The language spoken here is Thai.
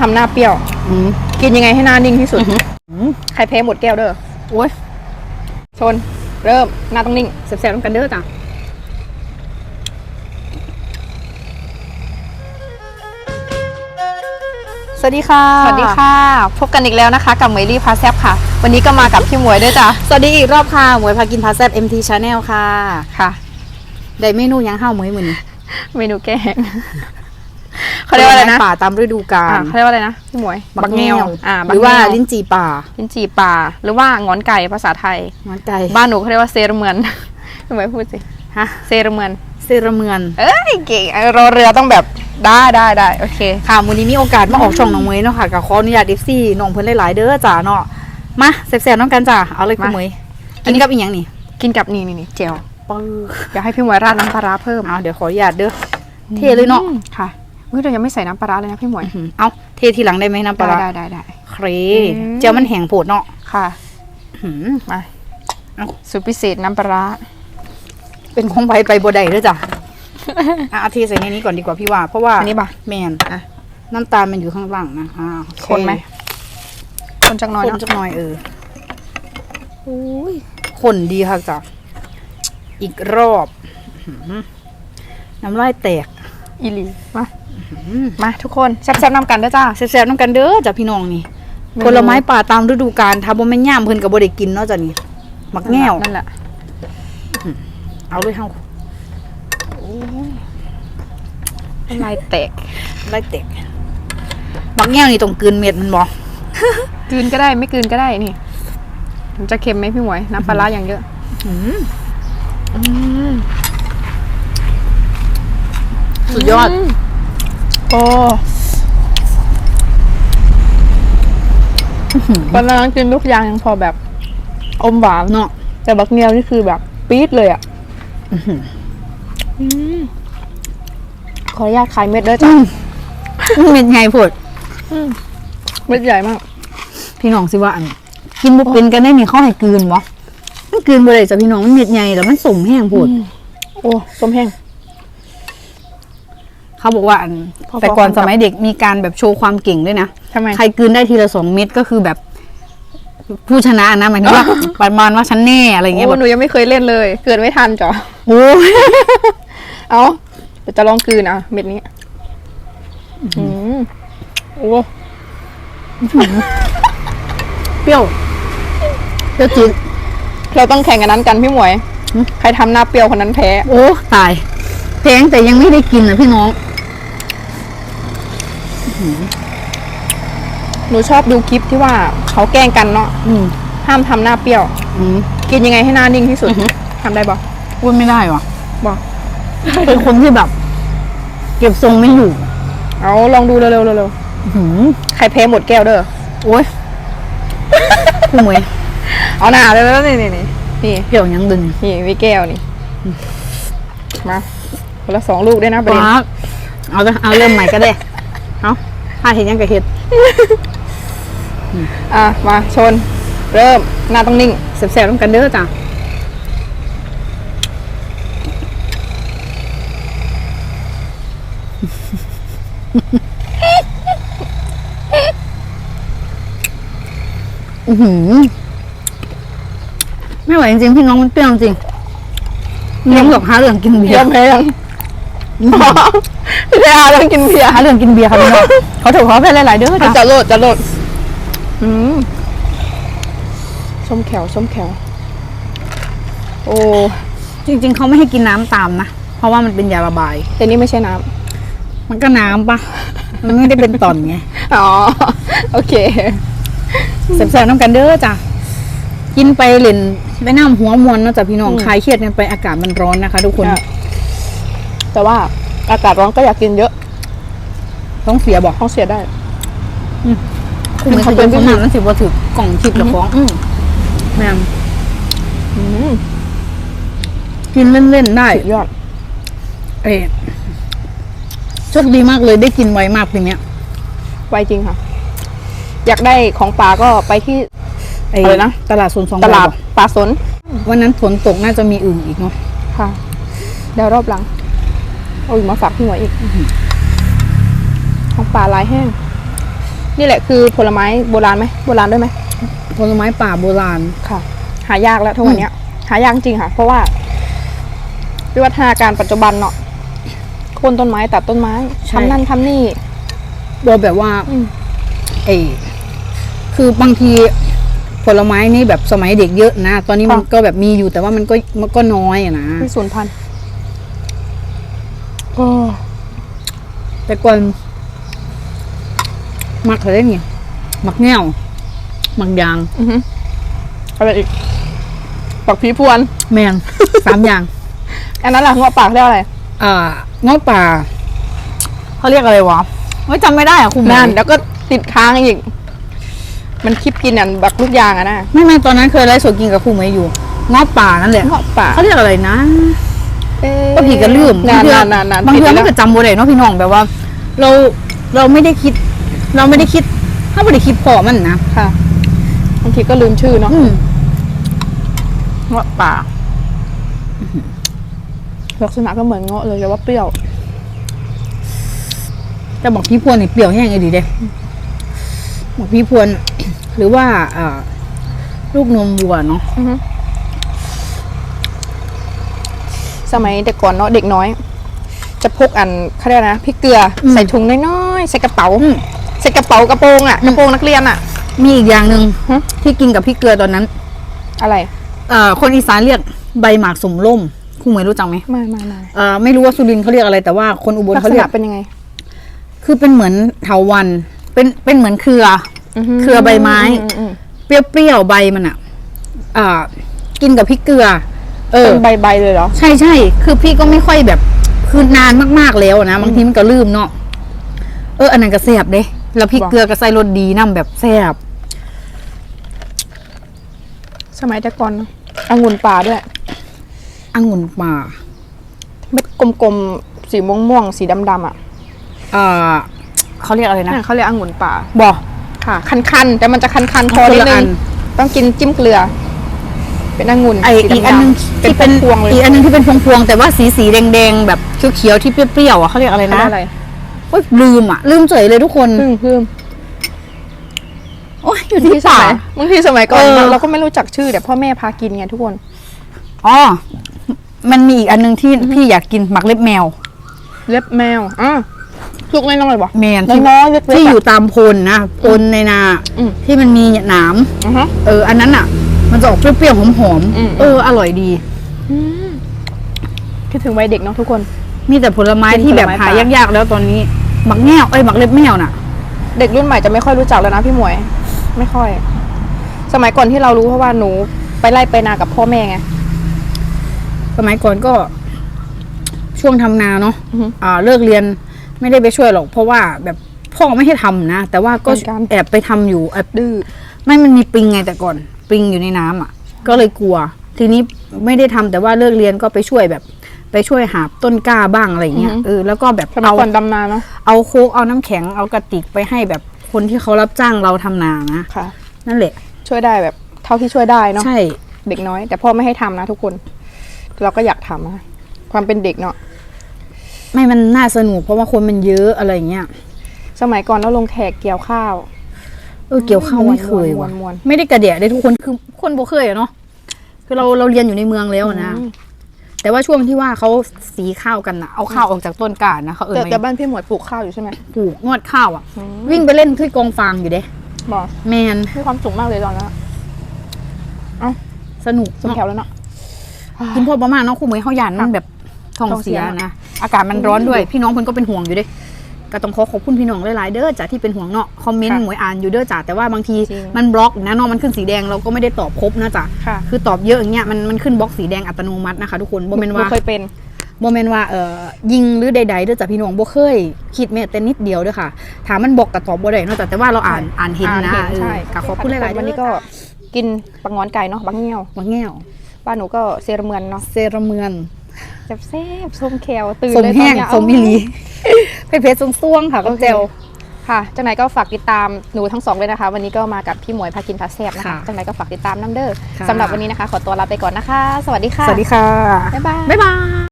ทำหน้าเปรี้ยว อืมกินยังไงให้หน้านิ่งที่สุด อืมใครแพ้หมดแก้วเด้อโอ้ยชน เริ่ม หน้าต้องนิ่งแซ่บๆน้ำกันเด้อจ้ะสวัสดีค่ะ สวัสดีค่ะ พบกันอีกแล้วนะคะ กับเหมยลี่พาแซบค่ะ วันนี้ก็มากับพี่หมวยด้วยจ้ะ สวัสดีอีกรอบค่ะ หมวยพากินพาแซ่บ MT Channel ค่ะ ค่ะ ได้เมนูหยังห้าวหมวยมื้อนี้เมนูแกง เขาเรียกว่าอะไรนะผลม้ป่าตามฤดูกาอ่าลเขาเรียกว่าอะไรนะพี่หมวยบักแงวอ่าหบักรือว่าแงวลิ้นจี่ป่าลิ้นจี่ป่า หรือว่างอนไก่ภาษาไทยมันไก่บ้านหนูเขาเรียกว่าเซรเมือน พี่หมวยพูดสิ ฮะเซรเมือน เซราเมือนเอ้ยเก่งเออรอเรือต้องแบบได้ได้ได้โอเค ค่ะมื้อนี้มีโอกาสมาออกช่องน้องเมยเนาะค่ะกับขออนุญาต FC น้องเพิ่นหลายๆเด้อจ้าเนาะมาแซ่บๆน้ำกันจ้าเอาเลยคุณมา เมยกินกับอีหยังนี่กินกับนี่นี่นี่เจลปึ้งอยากให้พี่หมวยราดน้ำปลาร้าเพิ่มเอาเดี๋ยวขออนุญาตเด้อเทเลยเนาะอืมค่ะ เฮ้ยเรายังไม่ใส่น้ำปลาร้าเลยนะพี่หมวยอื้อหือเอาเททีหลังได้ไหมน้ำปลาร้าได้ได้ได้เครอืมเจียวมันแห้งโผดเนาะค่ะอื้อหือมาเอาสูตรพิเศษน้ำปลาร้าเป็นของใบไปบ่ได้เด้อจ้ะอะเอาเทใส่ในนี้ก่อนดีกว่าพี่ว่า เพราะว่าอันนี้ป่ะแมนอะน้ำตาลมันอยู่ข้างล่างนะอ่าโอเคนไหมคนจักหน้อยคนเนาะจักหน่อยเอออุ้ยคนดีค่ะจ้ะอีกรอบอื้อหือน้ำลายแตก อีหลีมา มาทุกคนแซ่บๆน้ำกันเด้อจ้าแซ่บๆน้ำกันเด้อจ้ะพี่น้องนี่เมนูผลไม้ป่าตามฤดูกาลถ้าบ่แม่นย่ามเพิ่นก็บ่ได้กินเนาะจ้ะนี่มักแง่วนั่นแหละเอาเลยเฮาน้ำลายแตกลายแตกมักแง่วนี่ต้องกลืนเม็ดมันบ่กลืนก็ได้ไม่กลืนก็ได้นี่มันจะเค็มไหมพี่หมวยน้ำปลาร้าอย่างเยอะอืมอืมสุดยอดม โอ้ตอนนั้นกินทุกอย่างยังพอแบบ อมหวานเนาะแต่บักเนียวนี่คือแบบปี๊ดเลยอะมขออนุญาตคลายเม็ดด้วยจ้ะเม็ดไงโพดเม็ดใหญ่มาก พี่น้องสิว่าอันกินบ่เป็นกันได้นี่เขาให้กลืนบ่มันกลืนบ่ได้จ้ะพี่น้องมันเม็ดใหญ่แล้วมันสมแห้งโพดโอ้ส้มแห้ง เขาบอกว่าอันพอๆแต่ก่อนกันกับสมัยเด็กมีการแบบโชว์ความเก่งด้วยนะทำไม ใครกลืนได้ทีละสองเม็ดก็คือแบบ ผู้ชนะนะหมายถึงว่า ประมาณว่าฉันแน่อะไรเงี้ยโอ้แบบหนูยังไม่เคยเล่นเลย เกิดไม่ทันจ้ะโอ้ยเอาเดี๋ยวจะลองกลืนอะเม็ดนี้อืมโอ้เปรี้ยวเปรี้ยวจี๊ดเราต้องแข่งกันนั้นกันพี่หมวยหืมใครทำหน้าเปรี้ยวคนนั้นแพ้ โอ้ตายแพงแต่ยังไม่ได้กินนะพี่น้อง หนูชอบดูคลิปที่ว่าเขาแกล้งกันเนาะอืมห้ามทำหน้าเปรี้ยว อืม กินยังไงให้หน้านิ่งที่สุดทำได้ปะพูดไม่ได้ว่ะ บอก เป็นคนที่แบบ เก็บทรงไม่อยู่เอาลองดูเร็วๆเร็วอื้อหือๆใครแพ้หมดแก้วเด้อโอ้ยพี่หมวยเอาหน้าเลยแล้วนี่นี่นี่นี่เปรี้ยวยังดึงนี่มีแก้วนี่มาคนละสองลูกด้วยนะประเด็นว้าเอาละเอาเริ่มใหม่ก็ได้ เอาถ้าเห็นยังกับเห็ดอะมาชน เริ่มหน้าต้องนิ่งแซ่บๆต้องกันเด้อจ้ะอือหือไม่ไหวจริงๆพี่น้องมันเปรี้ยวจริงเลี้ยงหลอกหาเรื่องกินเบียยอร์มแพ้ยัง พี่อาเรื่องกินเบียร์หาเรื่องกินเบียร์ครับพี่น้องเขาถูกเขาไปหลายๆเด้อจะจ้ะโหลดจะโหลดอืมส้มแขวส้มแขวโอ้จริง ๆเขาไม่ให้กินน้ำตามนะ เพราะว่ามันเป็นยาระบาย แต่นี่ไม่ใช่น้มันก็น้ำปะมันไม่ได้เป็นตอนไงำอ๋อโอเค แซ่บๆน้ำกันเด้อจ้ะกินไปเล่นไปน้ำหัวมวนเนาะจ้ะพี่น้องอืมคลายเครียดกันไปอากาศมันร้อนนะคะ ทุกคนครับแต่ว่า อากาศร้อนก็อยากกินเยอะ ต้องเสียบอกท้องเสียได้คุณเขาเป็นประมาณนั้นสิบ่ถือกล่องชิปหรือของอืมแม่งอืมกินเล่นๆได้สุดยอด เอ๊ะโชคดีมากเลยได้กินไวมากทีเนี้ยไวจริงค่ะ อยากได้ของป่าก็ไปที่ไอ้อะไรนะตลาดโซนสองตลาดใบบอกป่าสน วันนั้นฝนตกน่าจะมีอึ่งอีกเนาะค่ะเดี๋ยวรอบหลัง เอาอีกมาฝากพี่หมวยอีก ของป่าลายแห้ง นี่แหละคือผลไม้โบราณไหมโบราณด้วยไหมผลไม้ป่าโบราณค่ะ หายากแล้วทุกวันเนี้ย หายากจริงค่ะ เพราะว่าวิวัฒนาการปัจจุบันเนาะโคนต้นไม้ตัดต้นไม้ใช่ทำนั่นทำนี่เราแบบว่าอืมเออคือบางทีผลไม้นี่แบบสมัยเด็กเยอะนะ ตอนนี้มันก็แบบมีอยู่แต่ว่ามันก็มันก็น้อยอะนะที่ศูนย์พันธุ์ ก็ แต่ก่อนมักอะไรเนี่ยมักแง่วมักยางอือหืออะไรอีกปักผีพวน แมนสามอย่าง อันนั้นแหละหัวปากเรียกอะไรอ่าง้อป่าเขาเรียกอะไรวะไม่จำไม่ได้อะคุณนั่นแล้วก็ติดค้างอีก มันคลิปกินอันบักลูกยางอะนะไม่ไม่ตอนนั้นเคยไลฟ์สดกินกับครูไหมอยู่ง้อป่านั่นแหละหัวปากเขาเรียกอะไรนะเอ๊ะ ก็ผีกันลืมนานบางเทื่อนานนานบางเทื่อผิดมันไปก็จำบ่ได้เนาะพี่น้องแบบว่า เราเราไม่ได้คิด เราไม่ได้คิด ถ้าไม่ได้คิดพอมันนะค่ะบางทีก็ลืมชื่อเนาะอืมเงาะป่าลักษณะก็เหมือนเงาะเลยแต่ว่าเปรี้ยวแต่บอกพี่พวนนี่เปรี้ยวแห้งไงดีเด้บอกพี่พวน หรือว่าอ่าลูกนมวัวเนาะ อือฮึ สมัยเด็กก่อนเนาะเด็กน้อย จะพกอันเขาเรียกอะไรนะพริกเกลืออใส่ถุงน้อยๆใส่กระเป๋าอืม ใส่กระเป๋ากระโปรงอะกระโปรงนักเรียนอะ มีอีกอย่างหนึ่งฮะ ที่กินกับพี่เกลือตอนนั้นอะไรเอ่อคนอีสานเรียกใบหมากสมล่มครูเหมยรู้จักไหมไม่ไม่ไม่เอ่อไม่รู้ว่าสุรินทร์เขาเรียกอะไรแต่ว่าคนอุบลลักเขาษเรียณะกเป็นยังไง คือเป็นเหมือนเถาวันเป็นเป็นเหมือนเครือเครือใบไม้ อือืมเปรี้ยวๆใบมันอะอ่ากินกับพริกเกลือ เออ เป็นใบใบๆเลยเหรอ ใช่ใช่ คือพี่ก็ไม่ค่อยแบบ คือนานมากๆแล้วนะ บางทีมันก็ลืมเนาะ เออ อันนั้นก็แซ่บเด้ แล้วพริกว่ะเกลือก็ใส่รสดีน้ำแบบแซ่บ สมัยแต่ก่อนเนอะองุ่นป่าด้วย องุ่นป่า เม็ดกลมๆ สีม่วงม่วงๆสีดำๆอะอ่าเขาเรียกอะไรนะ นั่นเขาเรียกองุ่นป่า บอก ค่ะ คันๆ แต่มันจะคันๆ พอคนนิดละนึอังนต้องกินจิ้มเกลือ เป็นองุ่นไอสีอีกดำๆอันนึงเป็นที่เป็นพวงๆเลยอีกอันนึงที่เป็นพวงๆแต่ว่าสีสีแดงๆแบบเขียวๆที่เปรี้ยวๆอะเขาเรียกอะไรเขานะเรียกอะไรโอ๊ยลืมอะลืมเฉยเลยทุกคนพึ่งพึ่งโอ้ยอยู่ที่ที่สป่ามัยบางทีสมัยก่อนเออเราเราก็ไม่รู้จักชื่อแต่พ่อแม่พากินไงทุกคนอ๋อมันมีอีกอันนึงที่พี่อยากกินหมักเล็บแมว เล็บแมวอะลูกน้อยๆบ่แมนที่ น้อยๆเล็กๆที่อยู่อะตามโพนนะโพนในนาอืม ที่มันมีหนามอือฮะ เอออันนั้นอะ มันจะออกเปรี้ยวๆหอมอืม ๆเอออร่อยดี คิดถึงวัยเด็กเนาะทุกคน มีแต่ผลไม้กินที่แบบผลไม้หาป่ายากๆแล้วตอนนี้หมักแง่วเอ้ยหมักเล็บแมวน่ะ เด็กรุ่นใหม่จะไม่ค่อยรู้จักแล้วนะพี่หมวย ไม่ค่อย สมัยก่อนที่เรารู้เพราะว่าหนูไปไล่ไปนากับพ่อแม่ไง สมัยก่อนก็ช่วงทำนาเนาะอือฮึอ่าเลิกเรียนไม่ได้ไปช่วยหรอก เพราะว่าแบบพ่อไม่ให้ทำนะ แต่ว่าก็เหมือนกัน แอบไปทำอยู่แอบดื้อไม่มันมีปิงไงแต่ก่อน ปิงอยู่ในน้ำอะ ก็เลยกลัว ทีนี้ไม่ได้ทำแต่ว่าเลิกเรียนก็ไปช่วยแบบ ไปช่วยหาต้นกล้าบ้างอะไรเงี้ยเออแล้วก็แบบสมัยเอาก่อนดำนาเนาะเอาโค้กเอาน้ำแข็งเอากระติกไปให้แบบคนที่เขารับจ้างเราทำนานะค่ะ นั่นแหละ ช่วยได้แบบ เท่าที่ช่วยได้เนาะใช่เด็กน้อย แต่พ่อไม่ให้ทำนะทุกคน เราก็อยากทำนะความเป็นเด็กเนาะไม่มันน่าสนุกเพราะว่าคนมันเยอะอะไรเงี้ยสมัยก่อนเราลงแขกเกี่ยวข้าว เออเกี่ยวข้าวไม่เคยม้วว่ะนๆม้วนไม่ได้กระเดียได้ทุกคนคือคนบ่เคยอะเนาะคือเราเราเรียนอยู่ในเมืองแล้วอะนะอืมแต่ว่าช่วงที่ว่าเขาสีข้าวกันนะเอาข้าวออกจากต้นกานะเขาเออแต่ไม่แต่บ้านพี่หมวยปลูกข้าวอยู่ใช่ไหมปลูกงวดข้าวอะอืมวิ่งไปเล่นที่กองฟางอยู่เด้บอกแมนมีความสุขมากเลยตอนนั้นอะสนุกสมแถวแล้วเนาะ กินพอประมาณเนาะคู่มือเขาหยานมันแบบท้องท้องเสีเสียยนะอากาศมันร้อนด้วย พี่น้องเพิ่นก็เป็นห่วงอยู่เด้ ก็ต้องขอขอบคุณพี่น้องหลายๆเด้อจ้ะที่เป็นห่วงเนาะคอมเมนต์หมวยอ่านอยู่เด้อจ้ะแต่ว่าบางทีมันบล็อกนะเนาะมันขึ้นสีแดงเราก็ไม่ได้ตอบครบนะจ้ะค่ะ คือตอบเยอะอย่างเงี้ยมันมันขึ้นบล็อกสีแดงอัตโนมัตินะคะทุกคนโมเมนหนูว่าเคยเป็น โมเมนว่าเอ่อยิงหรือใดๆเด้อจ้ะพี่น้องบ่เคยคิดแม้แต่นิดเดียวเด้อค่ะถามมันบอกกับตอบบ่ได้เนาะจ้ะแต่ว่าเราอ่านอ่านเห็นนะอ่าเออใช่ค่ะขอบคุณหลายๆวันนี้ก็กินปังงอนไก่เนาะบังเงี้ยวว่าแง่วบ้านหนูก็เซรเมือนเนาะเซราเมือนแซ่บแซ่บส้มแควตื่นสมเลยแห้งตอนเนี้ยสมมิลี เพชรเพชรซวงๆค่ะกับเจลค่ะ จังไหนก็ฝากติดตามหนูทั้งสองเลยนะคะ วันนี้ก็มากับพี่หมวยพากินพาแซ่บนะคะค่ะจังไหนก็ฝากติดตามน้ำเด้อค่ะสำหรับวันนี้นะคะ ขอตัวลาไปก่อนนะคะ สวัสดีค่ะ สวัสดีค่ะ บ๊ายบาย บ๊ายบาย